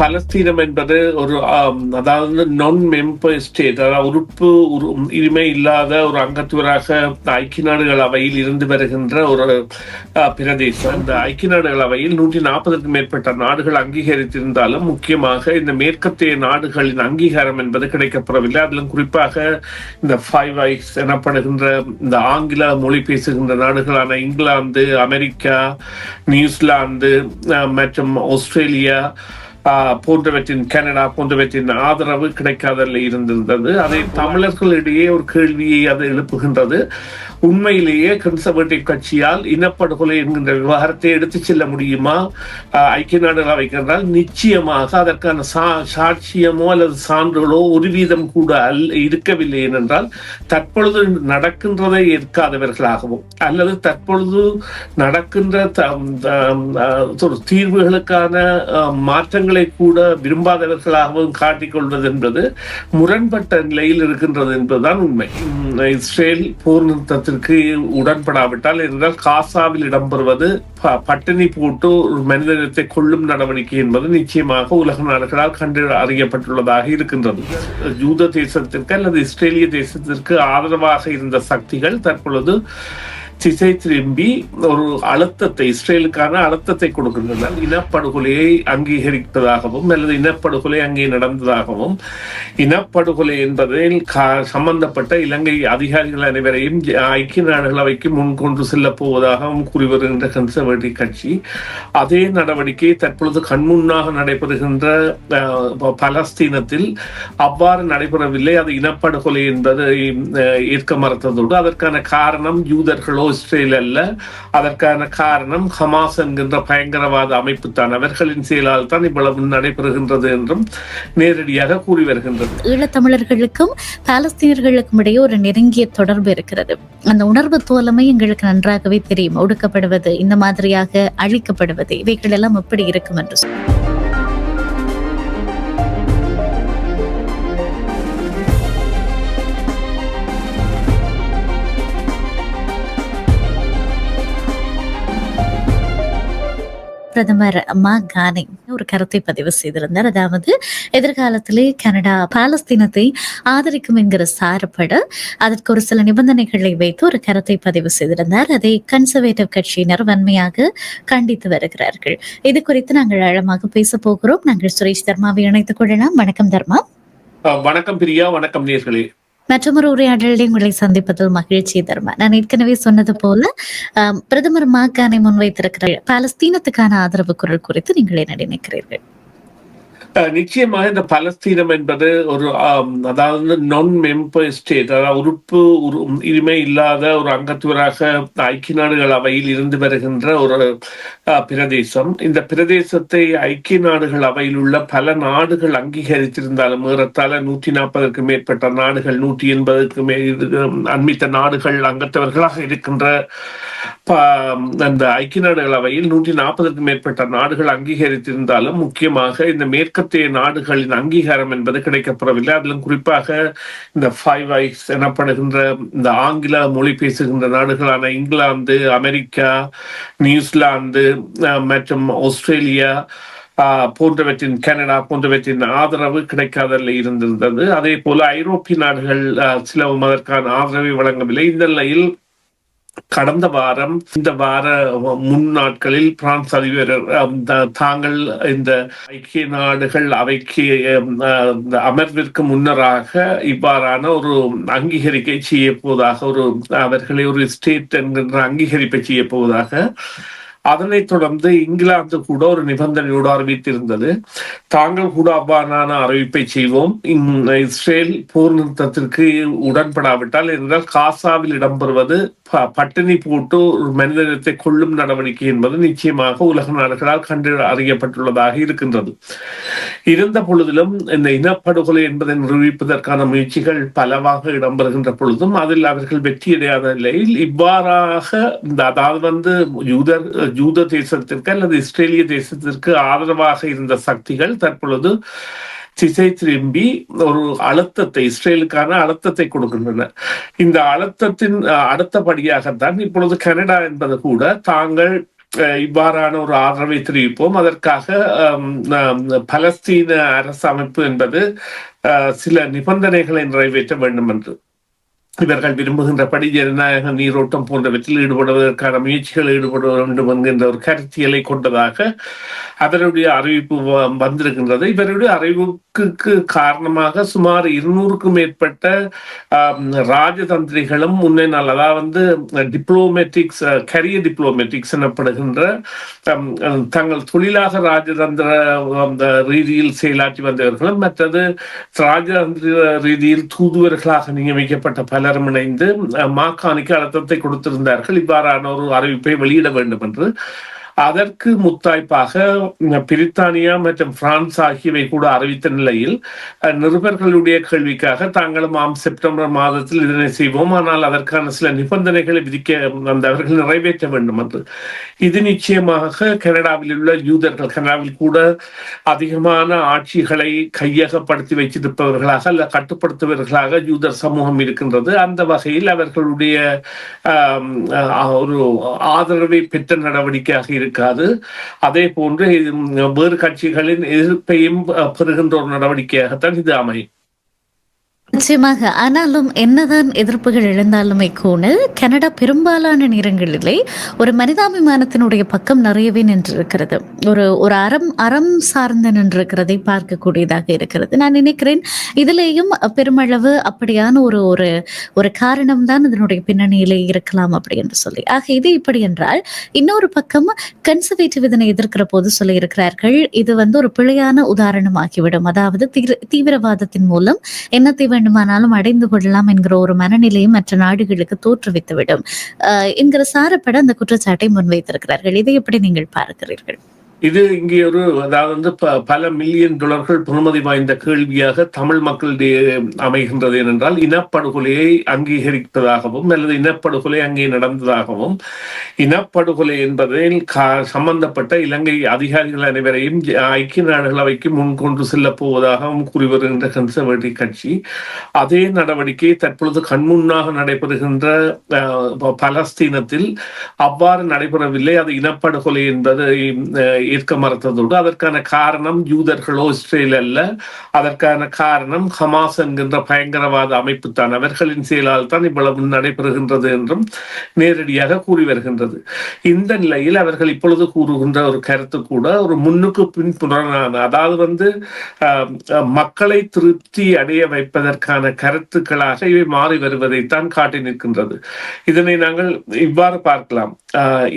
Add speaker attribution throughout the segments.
Speaker 1: பலஸ்தீனம் என்பது ஒரு அதாவது நான் மெம்பர் ஸ்டேட் அதாவது உறுப்பு உரிமை இல்லாத ஒரு அங்கத்துவராக ஐக்கிய நாடுகள் அவையில் இருந்து வருகின்ற ஒரு பிரதேசம். இந்த ஐக்கிய நாடுகள் அவையில் நூற்றி நாற்பதுக்கும் மேற்பட்ட நாடுகள் அங்கீகரித்திருந்தாலும் முக்கியமாக இந்த மேற்கத்திய நாடுகளின் அங்கீகாரம் என்பது கிடைக்கப்படவில்லை அதிலும் குறிப்பாக இந்த ஃபைவ் ஐஸ் எனப்படுகின்ற இந்த ஆங்கில மொழி பேசுகின்ற நாடுகளான இங்கிலாந்து அமெரிக்கா நியூசிலாந்து மற்றும் ஆஸ்திரேலியா போன்றவற்றின் கனடா போன்றவற்றின் ஆதரவு கிடைக்காதல்ல இருந்திருந்தது. அதை தமிழர்களிடையே ஒரு கேள்வியை அது எழுப்புகின்றது. உண்மையிலேயே கன்சர்வேட்டிவ் கட்சியால் இனப்படுகொலை என்கின்ற விவகாரத்தை எடுத்துச் செல்ல முடியுமா? ஐக்கிய நாடுகள் அவைக்கின்றால் நிச்சயமாக அதற்கான சா- சாட்சியமோ அல்லது சான்றுகளோ ஒரு வீதம் கூட அல் இருக்கவில்லை ஏனென்றால் தற்பொழுது நடக்கின்றதை ஏற்காதவர்களாகவும் அல்லது தற்பொழுது நடக்கின்ற தீர்வுகளுக்கான மாற்றங்களை கூட விரும்பாதவர்களாகவும் காட்டிக்கொள்வது என்பது முரண்பட்ட நிலையில் இருக்கின்றது என்பதுதான் உண்மை. இஸ்ரேல் போர் நிறுத்தத்திற்கு உடன்படாவிட்டால் என்றால் காசாவில் இடம்பெறுவது பட்டினி போட்டு ஒரு மனிதனத்தை கொள்ளும் நடவடிக்கை என்பது நிச்சயமாக உலக நாடுகளால் கண்டு அறியப்பட்டுள்ளதாக இருக்கின்றது. யூத தேசத்திற்கு அல்லது இஸ்ரேலிய தேசத்திற்கு ஆதரவாக இருந்த சக்திகள் தற்பொழுது திசை திரும்பி ஒரு அழுத்தத்தை இஸ்ரேலுக்கான அழுத்தத்தை கொடுக்கின்றனர் இனப்படுகொலையை அங்கீகரிப்பதாகவும் அல்லது இனப்படுகொலை அங்கே நடந்ததாகவும் இனப்படுகொலை என்பதில் சம்பந்தப்பட்ட இலங்கை அதிகாரிகள் அனைவரையும் ஐக்கிய நாடுகள் அவைக்கு முன்கொண்டு செல்லப் போவதாகவும் கூறி வருகின்ற கன்சர்வேட்டிவ் கட்சி அதே நடவடிக்கை தற்பொழுது கண்முன்னாக நடைபெறுகின்ற ப- பலஸ்தீனத்தில் அவ்வாறு நடைபெறவில்லை. அது இனப்படுகொலை என்பதை அஹ், ஏற்க மறுத்ததோடு அதற்கான காரணம் யூதர்களோ இஸ்ரேல் அதற்கான காரணம் ஹமாஸ் என்கின்ற பயங்கரவாத அமைப்பு தான் அவர்களின் செயலால் தான் இவ்வளவு நடைபெறுகின்றது என்றும் நேரடியாக கூறி வருகின்றது.
Speaker 2: ஈழத்தமிழர்களுக்கும் பாலஸ்தீனர்களுக்கும் இடையே ஒரு நெருங்கிய தொடர்பு இருக்கிறது. அந்த உணர்வு தோலமை எங்களுக்கு நன்றாகவே தெரியும். ஒடுக்கப்படுவது இந்த மாதிரியாக அழிக்கப்படுவது இவைகள் எல்லாம் எப்படி இருக்கும் என்று பிரதமர் அம்மா கானி ஒரு கருத்தை பதிவு செய்திருந்தார். அதாவது எதிர்காலத்திலே கனடா பாலஸ்தீனத்தை ஆதரிக்கும் என்கிற சாரப்பட அதற்கு ஒரு சில நிபந்தனைகளை வைத்து ஒரு கருத்தை பதிவு செய்திருந்தார். அதை கன்சர்வேட்டிவ் கட்சியினர் வன்மையாக கண்டித்து வருகிறார்கள். இது குறித்து நாங்கள் ஆழமாக பேச போகிறோம். நாங்கள் சுரேஷ் தர்மாவை இணைத்துக் கொள்ளலாம். வணக்கம் தர்மா.
Speaker 1: வணக்கம் பிரியா. வணக்கம் நேர்களே.
Speaker 2: மற்றொரு உரையாடலில் உங்களை சந்திப்பதில் மகிழ்ச்சி தர்மா? நான் ஏற்கனவே சொன்னது போல பிரதமர் மாகானை முன்வைத்திருக்கிற பாலஸ்தீனத்துக்கான ஆதரவு குரல் குறித்து நீங்கள் என்ன நினைக்கிறீர்கள்?
Speaker 1: நிச்சயமாக இந்த பலஸ்தீனம் என்பது ஒரு அதாவது நான் மெம்பர் ஸ்டேட் அதாவது உறுப்பு உரிமை இல்லாத ஒரு அங்கத்துவராக ஐக்கிய நாடுகள் அவையில் இருந்து வருகின்ற ஒரு பிரதேசம். இந்த பிரதேசத்தை ஐக்கிய நாடுகள் அவையில் உள்ள பல நாடுகள் அங்கீகரித்திருந்தாலும் ஏறத்தாழ நூற்றி நாற்பதற்கு மேற்பட்ட நாடுகள் நூற்றி எண்பதுக்கு மே இது, அண்மித்த நாடுகள் அங்கத்தவர்களாக இருக்கின்ற அந்த ஐக்கிய நாடுகள் அவையில் நூற்றி நாற்பதற்கு மேற்பட்ட நாடுகள் அங்கீகரித்திருந்தாலும் முக்கியமாக இந்த மேற்கு மேற்கத்திய நாடுகளின் அங்கீகாரம் என்பது கிடைக்கப்பெறவில்லை. அதிலும் குறிப்பாக இந்த ஃபைவ் ஐஸ் எனப்படுகின்ற இந்த ஆங்கில மொழி பேசுகின்ற நாடுகளான இங்கிலாந்து அமெரிக்கா நியூசிலாந்து மற்றும் ஆஸ்திரேலியா ஆஹ், போன்றவற்றின் கனடா போன்றவற்றின் ஆதரவு கிடைக்காதல்ல இருந்திருந்தது. அதே போல ஐரோப்பிய நாடுகள் ஆஹ், சிலவும் அதற்கான ஆதரவை வழங்கவில்லை. இந்த நிலையில் கடந்த வாரம் இந்த வார முன் நாட்களில் பிரான்ஸ் அதிபர் த- தாங்கள் இந்த ஐக்கிய நாடுகள் அவைக்கு அஹ், அமர்விற்கு முன்னராக இவ்வாறான ஒரு அங்கீகரிக்கை செய்ய போவதாக ஒரு அவர்களை ஒரு ஸ்டேட் என்கின்ற அங்கீகரிப்பை செய்ய போவதாக அதனைத் தொடர்ந்து இங்கிலாந்து கூட ஒரு நிபந்தனையோடு அறிவித்திருந்தது. தாங்கள் கூட அவ்வாறான அறிவிப்பை செய்வோம். இஸ்ரேல் போர் நிறுத்தத்திற்கு உடன்படாவிட்டால் என்றால் காசாவில் இடம்பெறுவது பட்டினி போட்டு ஒரு மனிதனத்தை கொள்ளும் நடவடிக்கை என்பது நிச்சயமாக உலக நாடுகளால் கண்டு அறியப்பட்டுள்ளதாக இருக்கின்றது. இருந்த பொழுதிலும் இந்த இனப்படுகொலை என்பதை நிரூபிப்பதற்கான முயற்சிகள் பலவாக இடம்பெறுகின்ற பொழுதும் அதில் அவர்கள் வெற்றியடையாத நிலையில் இவ்வாறாக இந்த அதாவது வந்து யூதர் யூத தேசத்திற்கு அல்லது இஸ்ரேலிய தேசத்திற்கு ஆதரவாக இருந்த சக்திகள் தற்பொழுது திசை திரும்பி ஒரு அழுத்தத்தை இஸ்ரேலுக்கான அழுத்தத்தை கொடுக்கின்றன. இந்த அழுத்தத்தின் அடுத்தபடியாகத்தான் இப்பொழுது கனடா என்பது கூட தாங்கள் இவ்வாறான ஒரு ஆதரவை தெரிவிப்போம். அதற்காக பலஸ்தீன அரசு அமைப்பு என்பது சில நிபந்தனைகளை நிறைவேற்ற வேண்டும் என்று. இவர்கள் விரும்புகின்றபடி ஜனநாயக நீரோட்டம் போன்றவற்றில் ஈடுபடுவதற்கான முயற்சிகள் ஈடுபட வேண்டும் என்கின்ற ஒரு கருத்தியலை கொண்டதாக அதனுடைய அறிவிப்பு வ- வந்திருக்கின்றது. இவருடைய அறிவிப்புக்கு காரணமாக சுமார் இருநூறுக்கும் மேற்பட்ட ராஜதந்திரிகளும் முன்னே நாள் அதாவது டிப்ளோமேட்டிக்ஸ் கரியர் டிப்ளோமேட்டிக்ஸ் எனப்படுகின்ற தங்கள் தொழிலாக ராஜதந்திர அந்த ரீதியில் செயலாற்றி வந்தவர்களும் மற்றது ராஜதந்திர ரீதியில் தூதுவர்களாக நியமிக்கப்பட்ட பலரும் இணைந்து அஹ், அழுத்தத்தை கொடுத்திருந்தார்கள். இவ்வாறான ஒரு அறிவிப்பை வெளியிட வேண்டும் என்று. அதற்கு முத்தாய்ப்பாக பிரித்தானியா மற்றும் பிரான்ஸ் ஆகியவை கூட அறிவித்த நிலையில் நிருபர்களுடைய கேள்விக்காக தாங்களும் ஆம் செப்டம்பர் மாதத்தில் இதனை செய்வோம். ஆனால் அதற்கான சில நிபந்தனைகளை விதிக்க அந்த அவர்கள் நிறைவேற்ற வேண்டும் என்று. இது நிச்சயமாக கனடாவில் உள்ள யூதர்கள் கனடாவில் கூட அதிகமான ஆட்சிகளை கையகப்படுத்தி வைத்திருப்பவர்களாக அல்ல கட்டுப்படுத்துபவர்களாக யூதர் சமூகம் இருக்கின்றது. அந்த வகையில் அவர்களுடைய ஒரு ஆதரவை பெற்ற நடவடிக்கையாக இருக்காது. அதே போன்று வேறு கட்சிகளின் எதிர்ப்பையும் பெறுகின்ற ஒரு நடவடிக்கையாகத்தான் இது அமையும்.
Speaker 2: நிச்சயமாக. ஆனாலும் என்னதான் எதிர்ப்புகள் எழுந்தாலுமே கூட கனடா பெரும்பாலான நேரங்களிலே ஒரு மனிதாபிமானத்தினுடைய பக்கம் நிறையவே நின்றிருக்கிறது. ஒரு ஒரு அறம் அறம் சார்ந்து நின்றிருக்கிறதை பார்க்கக்கூடியதாக இருக்கிறது. நான் நினைக்கிறேன் இதிலேயும் பெருமளவு அப்படியான ஒரு ஒரு ஒரு காரணம் தான் இதனுடைய பின்னணியிலே இருக்கலாம் அப்படி என்று சொல்லி. ஆக இது இப்படி என்றால் இன்னொரு பக்கம் கன்சர்வேட்டிவ் இதனை எதிர்க்கிற போது சொல்லி இருக்கிறார்கள் இது வந்து ஒரு பிழையான உதாரணமாகிவிடும். அதாவது தீவிர- தீவிரவாதத்தின் மூலம் என்னத்தை வேண்டுமானாலும் அடைந்து கொள்ளலாம் என்கிற ஒரு மனநிலையும் மற்ற நாடுகளுக்கு தோற்றுவித்துவிடும். என்கிற சாரப்பட அந்த குற்றச்சாட்டை முன்வைத்திருக்கிறார்கள். இதை எப்படி நீங்கள் பார்க்கிறீர்கள்?
Speaker 1: இது இங்கே ஒரு அதாவது வந்து ப- பல மில்லியன் டாலர்கள் பெறுமதி வாய்ந்த கேள்வியாக தமிழ் மக்களிடையே அமைகின்றது ஏனென்றால் இனப்படுகொலையை அங்கீகரிப்பதாகவும் அல்லது இனப்படுகொலை அங்கே நடந்ததாகவும். இனப்படுகொலை என்பதில் சம்பந்தப்பட்ட இலங்கை அதிகாரிகள் அனைவரையும் ஐக்கிய நாடுகள் அவைக்கு முன் கொண்டு செல்லப் போவதாகவும் கூறி வருகின்ற கன்சர்வேட்டிவ் கட்சி. அதே நடவடிக்கை தற்பொழுது கண்முன்னாக நடைபெறுகின்ற அஹ், பலஸ்தீனத்தில் அவ்வாறு நடைபெறவில்லை. அது இனப்படுகொலை என்பதை ஏற்க மறுத்ததோடு அதற்கான காரணம் யூதர்களோ இஸ்ரேல் அல்ல. அதற்கான காரணம் ஹமாஸ் என்கின்ற பயங்கரவாத அமைப்பு தான் அவர்களின் செயலால் தான் இவ்வளவு நடைபெறுகின்றது என்றும் நேரடியாக கூறி வருகின்றது. இந்த நிலையில் அவர்கள் இப்பொழுது கூறுகின்ற ஒரு கருத்து கூட ஒரு முன்னுக்கு பின் புறனான அதாவது வந்து மக்களை திருப்தி அடைய வைப்பதற்கான கருத்துக்களாக இவை மாறி வருவதைத்தான் காட்டி நிற்கின்றது. இதனை நாங்கள் இவ்வாறு பார்க்கலாம்.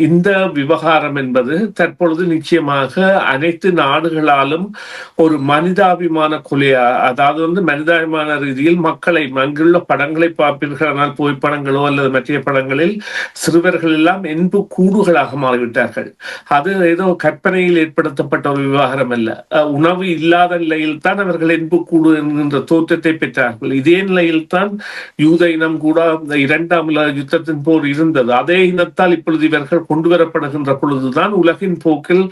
Speaker 1: இந்த விவகாரம் என்பது தற்பொழுது நிச்சயம் நிச்சயமாக அனைத்து நாடுகளாலும் ஒரு மனிதாபிமான கொலையா அதாவது வந்து மனிதாபிமான ரீதியில் மக்களை அங்குள்ள படங்களை பார்ப்பீர்கள். ஆனால் புகைப்படங்களோ அல்லது மற்ற படங்களில் சிறுவர்கள் எல்லாம் என்பு கூடுகளாக மாறிவிட்டார்கள். அது ஏதோ கற்பனையில் ஏற்படுத்தப்பட்ட ஒரு விவகாரம் அல்ல. உணவு இல்லாத நிலையில் தான் அவர்கள் என்பு கூடு என்கின்ற தோற்றத்தை பெற்றார்கள். இதே நிலையில் தான் யூத இனம் கூட இரண்டாம் யுத்தத்தின் போர் இருந்தது. அதே இனத்தால் இப்பொழுது இவர்கள் கொண்டு வரப்படுகின்ற பொழுதுதான் உலகின் போக்கில்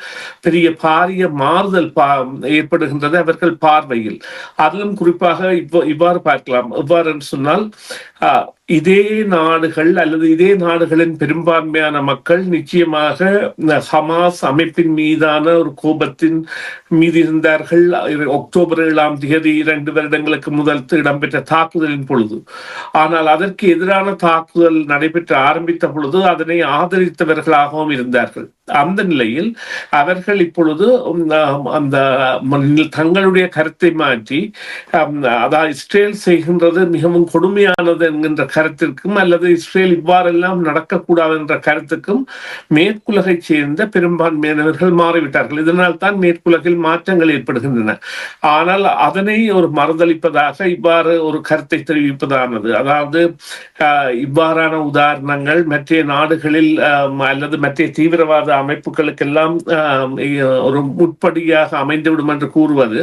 Speaker 1: பெரிய பாரிய மாறுதல் பா ஏற்படுகின்றது அவர்கள் பார்வையில். அதிலும் குறிப்பாக இவ்வாறு பார்க்கலாம். எவ்வாறு என்று சொன்னால் ஆஹ், இதே நாடுகள் அல்லது இதே நாடுகளின் பெரும்பான்மையான மக்கள் நிச்சயமாக ஹமாஸ் அமைப்பின் மீதான ஒரு கோபத்தின் மீது இருந்தார்கள். அக்டோபர் ஏழாம் தேதி இரண்டு வருடங்களுக்கு முதல் இடம்பெற்ற தாக்குதலின் பொழுது. ஆனால் அதற்கு எதிரான தாக்குதல் நடைபெற்று ஆரம்பித்த பொழுது அதனை ஆதரித்தவர்களாகவும் இருந்தார்கள். அந்த நிலையில் அவர்கள் இப்பொழுது உம், அந்த தங்களுடைய கருத்தை மாற்றி ஆம், அதாவது இஸ்ரேல் செய்கின்றது மிகவும் கொடுமையானது என்கின்ற கருத்திற்கும் அல்லது இஸ்ரேல் இவ்வாறெல்லாம் நடக்கக்கூடாது என்ற கருத்துக்கும் மேற்குலகை சேர்ந்த பெரும்பான்மையானவர்கள் மாறிவிட்டார்கள். இதனால் தான் மேற்குலகில் மாற்றங்கள் ஏற்படுகின்றன. ஆனால் அதனை ஒரு மறுதளிப்பதாக இவ்வாறு ஒரு கருத்தை தெரிவிப்பதானது. அதாவது இவ்வாறான உதாரணங்கள் மற்ற நாடுகளில் அல்லது மற்ற தீவிரவாத அமைப்புகளுக்கெல்லாம் ஒரு முற்படியாக அமைந்துவிடும் என்று கூறுவது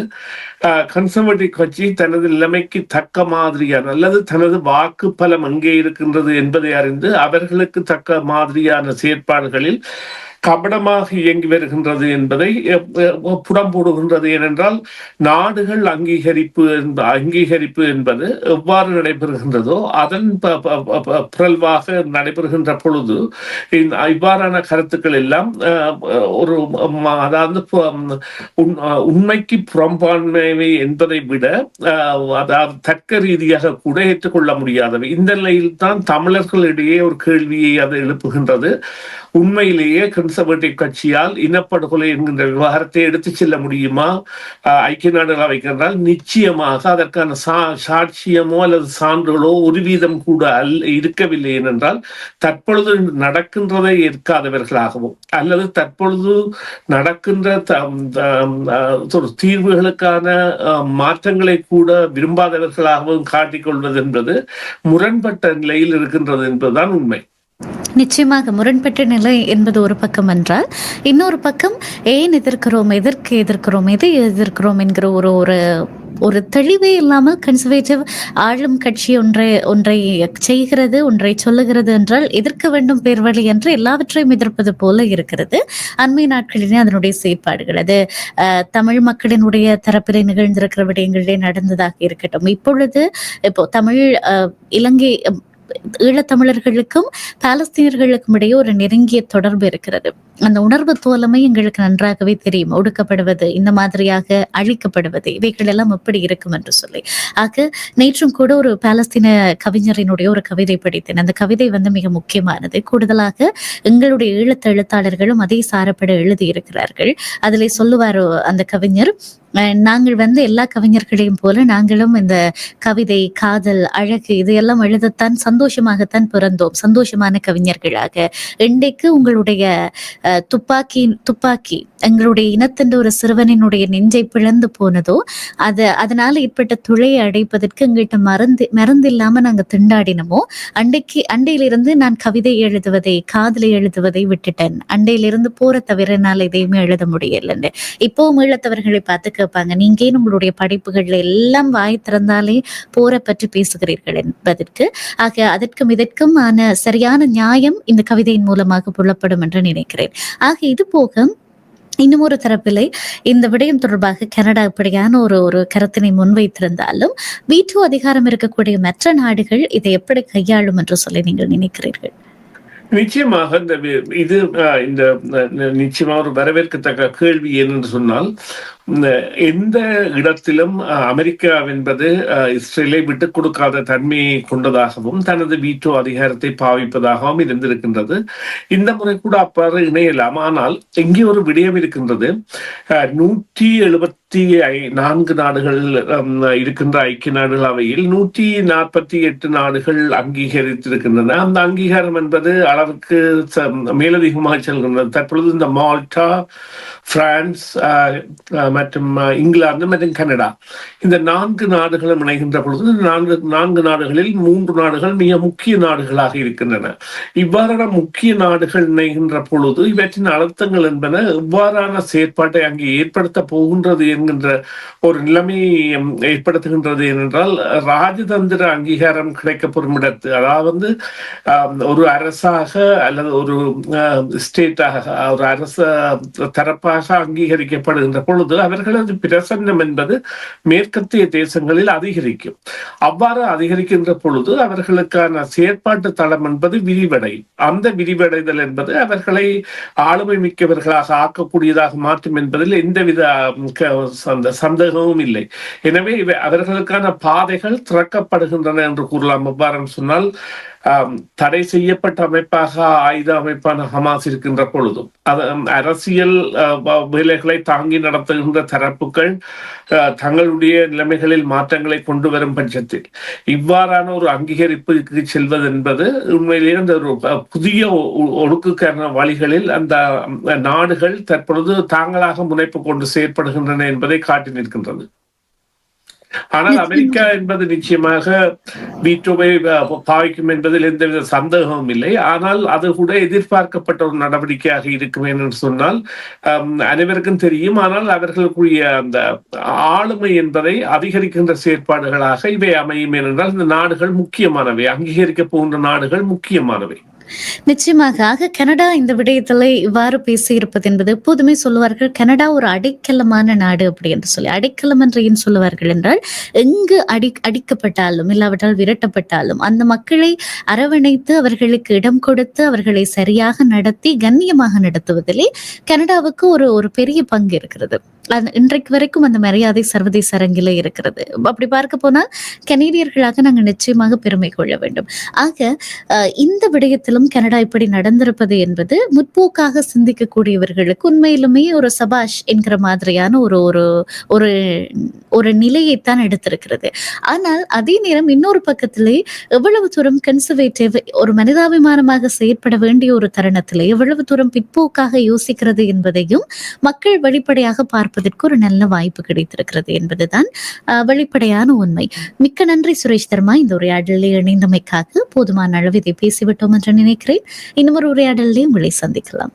Speaker 1: கன்சர்வேட்டிவ் கட்சி தனது நிலைமைக்கு தக்க மாதிரியான அல்லது தனது வாக்கு பல பலம் எங்கே இருக்கின்றது என்பதை அறிந்து அவர்களுக்கு தக்க மாதிரியான செயற்பாடுகளில் கபடமாக இயங்கி வருகின்றது என்பதை புடம் போடுகின்றது ஏனென்றால் நாடுகள் அங்கீகரிப்பு அங்கீகரிப்பு என்பது எவ்வாறு நடைபெறுகின்றதோ அதன் பிறல்வாக நடைபெறுகின்ற பொழுது இவ்வாறான கருத்துக்கள் எல்லாம் ஒரு அதாவது உண்மைக்கு புறம்பான்மை என்பதை விட அதாவது தர்க்க ரீதியாக கூட ஏற்றுக்கொள்ள முடியாதவை. இந்த நிலையில் தான் தமிழர்களிடையே ஒரு கேள்வியை அது எழுப்புகின்றது. உண்மையிலேயே கன்சர்வேட்டிவ் கட்சியால் இனப்படுகொலை என்கின்ற விவகாரத்தை எடுத்து செல்ல முடியுமா? ஐக்கிய நாடுகள் வைக்கின்றால் நிச்சயமாக அதற்கான சா சாட்சியமோ அல்லது சான்றுகளோ ஒரு வீதம் கூட அல் இருக்கவில்லை ஏனென்றால் தற்பொழுது நடக்கின்றதை ஏற்காதவர்களாகவும் அல்லது தற்பொழுது நடக்கின்ற தீர்வுகளுக்கான மாற்றங்களை கூட விரும்பாதவர்களாகவும் காட்டிக்கொள்வது என்பது முரண்பட்ட நிலையில் இருக்கின்றது என்பதுதான் உண்மை.
Speaker 2: நிச்சயமாக முரண்பட்ட நிலை என்பது ஒரு பக்கம் என்றால் இன்னொரு பக்கம் ஏன் எதிர்க்கிறோம் எதற்கு எதிர்க்கிறோம் எதை எதிர்க்கிறோம் என்கிற ஒரு ஒரு ஒரு தெளிவே இல்லாமல் கன்சர்வேட்டிவ் ஆளும் கட்சி ஒன்றை ஒன்றை செய்கிறது ஒன்றை சொல்லுகிறது என்றால் எதிர்க்க வேண்டும் பேர் வழி என்று எல்லாவற்றையும் எதிர்ப்பது போல இருக்கிறது. அண்மை நாட்களிலே அதனுடைய செயற்பாடுகள் அது தமிழ் மக்களினுடைய தரப்பிலே நிகழ்ந்திருக்கிற விடயங்களிலே நடந்ததாக இருக்கட்டும். இப்பொழுது இப்போ தமிழ் இலங்கை ஈழத்தமிழர்களுக்கும் பாலஸ்தீனர்களுக்கும் இடையே ஒரு நெருங்கிய தொடர்பு இருக்கிறது. அந்த உணர்வு தோலமை எங்களுக்கு நன்றாகவே தெரியும். ஒடுக்கப்படுவது இந்த மாதிரியாக அழிக்கப்படுவது இவைகள் எல்லாம் எப்படி இருக்கும் என்று சொல்லி. ஆக நேற்றும் கூட ஒரு பாலஸ்தீன கவிஞரினுடைய ஒரு கவிதை படித்தேன். அந்த கவிதை வந்து மிக முக்கியமானது. கூடுதலாக எங்களுடைய ஈழத்த எழுத்தாளர்களும் அதே சாரப்பட எழுதியிருக்கிறார்கள். அதில் சொல்லுவார் அந்த கவிஞர் நாங்கள் வந்து எல்லா கவிஞர்களையும் போல நாங்களும் இந்த கவிதை காதல் அழகு இதையெல்லாம் எழுதத்தான் சந்தோஷமாகத்தான் பிறந்தோம். சந்தோஷமான கவிஞர்களாக. இன்றைக்கு உங்களுடைய துப்பாக்கி துப்பாக்கி எங்களுடைய இனத்தின் ஒரு சிறுவனினுடைய நெஞ்சை பிளந்து போனதோ அது அதனால ஏற்பட்ட துளையை அடைப்பதற்கு எங்கள்கிட்ட மருந்து மருந்து இல்லாம நாங்க திண்டாடினமோ அண்டைக்கு அண்டையிலிருந்து நான் கவிதை எழுதுவதை காதலை எழுதுவதை விட்டுட்டேன். அண்டையிலிருந்து போற தவிர என்னால் எதையுமே எழுத முடியலன்னு. இப்போவும் ஈழத்தவர்களை பார்த்து கேட்பாங்க நீங்க ஏன் உங்களுடைய படைப்புகள்ல எல்லாம் வாய் திறந்தாலே போற பற்றி பேசுகிறீர்கள்? என்பதற்கு ஆக அதற்கும் இதற்கும் ஆன சரியான நியாயம் இந்த கவிதையின் மூலமாக புலப்படும் என்று நினைக்கிறேன். ஆக இது போக இன்னும் ஒரு தரப்பிலே இந்த விடயம் தொடர்பாக கனடா இப்படியான ஒரு ஒரு கருத்தினை முன்வைத்திருந்தாலும் வீட்டு அதிகாரம் இருக்கக்கூடிய மற்ற நாடுகள் இதை எப்படி கையாளும் என்று சொல்லி நீங்கள் நினைக்கிறீர்கள்?
Speaker 1: நிச்சயமாக இந்த இது இந்த நிச்சயமா ஒரு வரவேற்கத்தக்க கேள்வி என்னென்று சொன்னால் எந்த இடத்திலும் அமெரிக்கா என்பது இஸ்ரேலை விட்டுக் கொடுக்காத தன்மையை கொண்டதாகவும் தனது வீட்டோ அதிகாரத்தை பாவிப்பதாகவும் இருந்திருக்கின்றது. இந்த முறை கூட அப்பாறு இணையலாம். ஆனால் இங்கே ஒரு விடயம் இருக்கின்றது. நூற்றி எழுபத்தி நான்கு நாடுகள் இருக்கின்ற ஐக்கிய நாடுகள் அவையில் நூற்றி நாற்பத்தி எட்டு நாடுகள் அங்கீகரித்திருக்கின்றன. அந்த அங்கீகாரம் என்பது அளவுக்கு மேலதிகமாக செல்கின்றது. தற்பொழுது இந்த மால்டா பிரான்ஸ் மற்றும் இங்கிலாந்து மற்றும் கனடா. இந்த நான்கு நாடுகளும் இணைகின்ற பொழுது நான்கு நான்கு நாடுகளில் மூன்று நாடுகள் மிக முக்கிய நாடுகளாக இருக்கின்றன. இவ்வாறான முக்கிய நாடுகள் இணைகின்ற பொழுது இவற்றின் அழுத்தங்கள் என்பன எவ்வாறான செயற்பாட்டை அங்கே ஏற்படுத்த போகின்றது என்கின்ற ஒரு நிலைமையை ஏற்படுத்துகின்றது என்றால் ராஜதந்திர அங்கீகாரம் கிடைக்கப்பெறும் இடத்து அதாவது ஒரு அரசாக அல்லது ஒரு ஸ்டேட்டாக ஒரு அரச தரப்பாக அங்கீகரிக்கப்படுகின்ற பொழுது அவர்களது பிரசன்னம் என்பது மேற்கத்திய தேசங்களில் அதிகரிக்கும். அவ்வாறு அதிகரிக்கின்ற பொழுது அவர்களுக்கான செயற்பாட்டு தளம் என்பது விரிவடையும் அந்த விரிவடைதல் என்பது அவர்களை ஆளுமை மிக்கவர்களாக ஆக்கக்கூடியதாக மாற்றும் என்பதில் எந்தவித சந்தேகமும் இல்லை. எனவே இவை அவர்களுக்கான பாதைகள் திறக்கப்படுகின்றன என்று கூறலாம். எவ்வாறு சொன்னால் தடை செய்யப்பட்ட அமைப்பாக ஆயுத அமைப்பான ஹமாஸ் இருக்கின்ற பொழுதும் அரசியல் வேலைகளை தாங்கி நடத்துகின்ற தரப்புகள் தங்களுடைய நிலைமைகளில் மாற்றங்களை கொண்டு வரும் பட்சத்தில் இவ்வாறான ஒரு அங்கீகரிப்புக்கு செல்வது என்பது உண்மையிலேயே அந்த ஒரு புதிய ஒழுக்குக்கான வழிகளில் அந்த நாடுகள் தற்பொழுது தாங்களாக முனைப்பு கொண்டு செயற்படுகின்றன என்பதை காட்டி நிற்கின்றது. ஆனால் அமெரிக்கா என்பது நிச்சயமாக வீட்டோவை பாவிக்கும் என்பதில் எந்தவித சந்தேகமும் இல்லை. ஆனால் அது கூட எதிர்பார்க்கப்பட்ட ஒரு நடவடிக்கையாக இருக்கும் என்று சொன்னால் அனைவருக்கும் தெரியும். ஆனால் அவர்களுக்குரிய அந்த ஆளுமை என்பதை அதிகரிக்கின்ற செயற்பாடுகளாக இவை அமையும் ஏனென்றால் இந்த நாடுகள் முக்கியமானவை அங்கீகரிக்க போகின்ற நாடுகள் முக்கியமானவை.
Speaker 2: நிச்சயமாக ஆக கனடா இந்த விடயத்தில் இவ்வாறு பேசியிருப்பது என்பது எப்போதுமே சொல்லுவார்கள் கனடா ஒரு அடைக்கலமான நாடு அப்படி என்று சொல்லி. அடைக்கலம் என்று ஏன் சொல்லுவார்கள் என்றால் எங்கு அடி அடிக்கப்பட்டாலும் இல்லாவிட்டால் விரட்டப்பட்டாலும் அந்த மக்களை அரவணைத்து அவர்களுக்கு இடம் கொடுத்து அவர்களை சரியாக நடத்தி கண்ணியமாக நடத்துவதிலே கனடாவுக்கு ஒரு ஒரு பெரிய பங்கு இருக்கிறது. இன்றைக்கு வரைக்கும் அந்த மரியாதை சர்வதேச அரங்கில இருக்கிறது. அப்படி பார்க்க போனால் கனேடியர்களாக நாங்கள் நிச்சயமாக பெருமை கொள்ள வேண்டும். ஆக இந்த விடயத்திலும் கனடா இப்படி நடந்திருப்பது என்பது முற்போக்காக சிந்திக்கக்கூடியவர்களுக்கு உண்மையிலுமே ஒரு சபாஷ் என்கிற மாதிரியான ஒரு ஒரு ஒரு ஒரு நிலையைத்தான் எடுத்திருக்கிறது. ஆனால் அதே நேரம் இன்னொரு பக்கத்திலே எவ்வளவு தூரம் கன்சர்வேட்டிவ் ஒரு மனிதாபிமானமாக செயற்பட வேண்டிய ஒரு தருணத்திலே எவ்வளவு தூரம் பிற்போக்காக யோசிக்கிறது என்பதையும் மக்கள் வெளிப்படையாக பார்ப்பதற்கு ஒரு நல்ல வாய்ப்பு கிடைத்திருக்கிறது என்பதுதான் வெளிப்படையான உண்மை. மிக்க நன்றி சுரேஷ் தர்மா. இந்த உரையாடலில் இணைந்தமைக்காக போதுமான அளவு இதை பேசிவிட்டோம் என்று நினைக்கிறேன். இன்னும் ஒரு உரையாடலையும் உங்களை சந்திக்கலாம்.